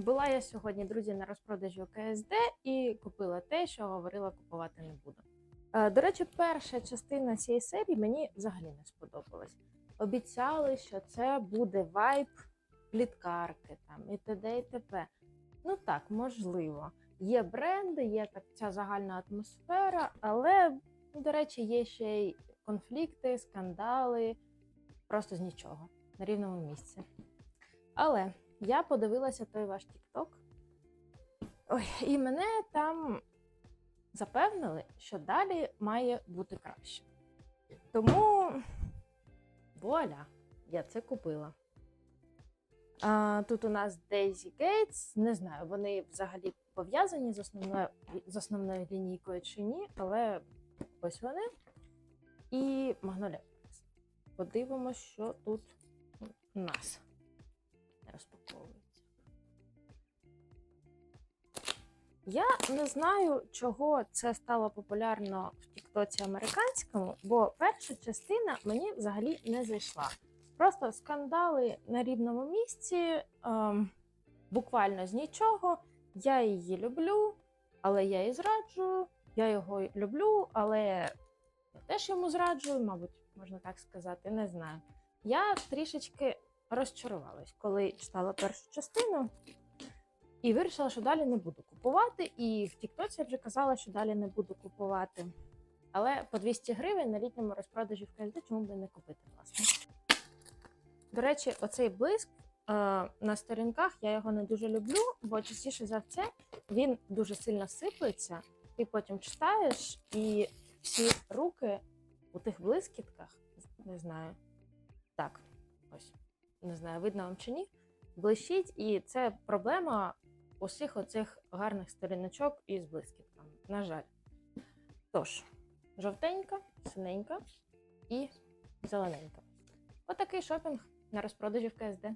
була я сьогодні, друзі, на розпродажі КСД і купила те, що говорила, купувати не буду. Е, До речі, перша частина цієї серії мені взагалі не сподобалась. Обіцяли, що це буде вайб пліткарки там і т.д. і т.п. Ну так, можливо. Є бренди, є так ця загальна атмосфера, але, до речі, є ще й конфлікти, скандали, просто з нічого на рівному місці. Але я подивилася той ваш Ой, і мене там запевнили, що далі має бути краще. Тому вуаля, я це купила. А, тут у нас Daisy Gates. Не знаю, вони взагалі пов'язані з основною, з основною лінійкою чи ні, але ось вони. І Magnolia. Подивимося, що тут у нас Я не знаю, чого це стало популярно в Тіктоці американському, бо перша частина мені взагалі не зайшла. Просто скандали на рівному місці, ем, буквально з нічого. Я її люблю, але я її зраджую. Я його люблю, але я теж йому зраджую, мабуть, можна так сказати, не знаю. Я трішечки розчарувалась, коли читала першу частину, і вирішила, що далі не буду купувати. І в Тіктоці я вже казала, що далі не буду купувати. Але по 200 гривень на літньому розпродажі в КСД, чому би не купити, власне. До речі, оцей блиск е, на сторінках я його не дуже люблю, бо частіше за все він дуже сильно сиплеться. Ти потім читаєш, і всі руки у тих блискітках, не знаю. Так, ось, не знаю, видно вам чи ні, блищить, і це проблема усіх оцих гарних сторіночок із блискітками. На жаль. Тож, жовтенька, синенька і зелененька. Отакий шопінг на розпродажі в КСД.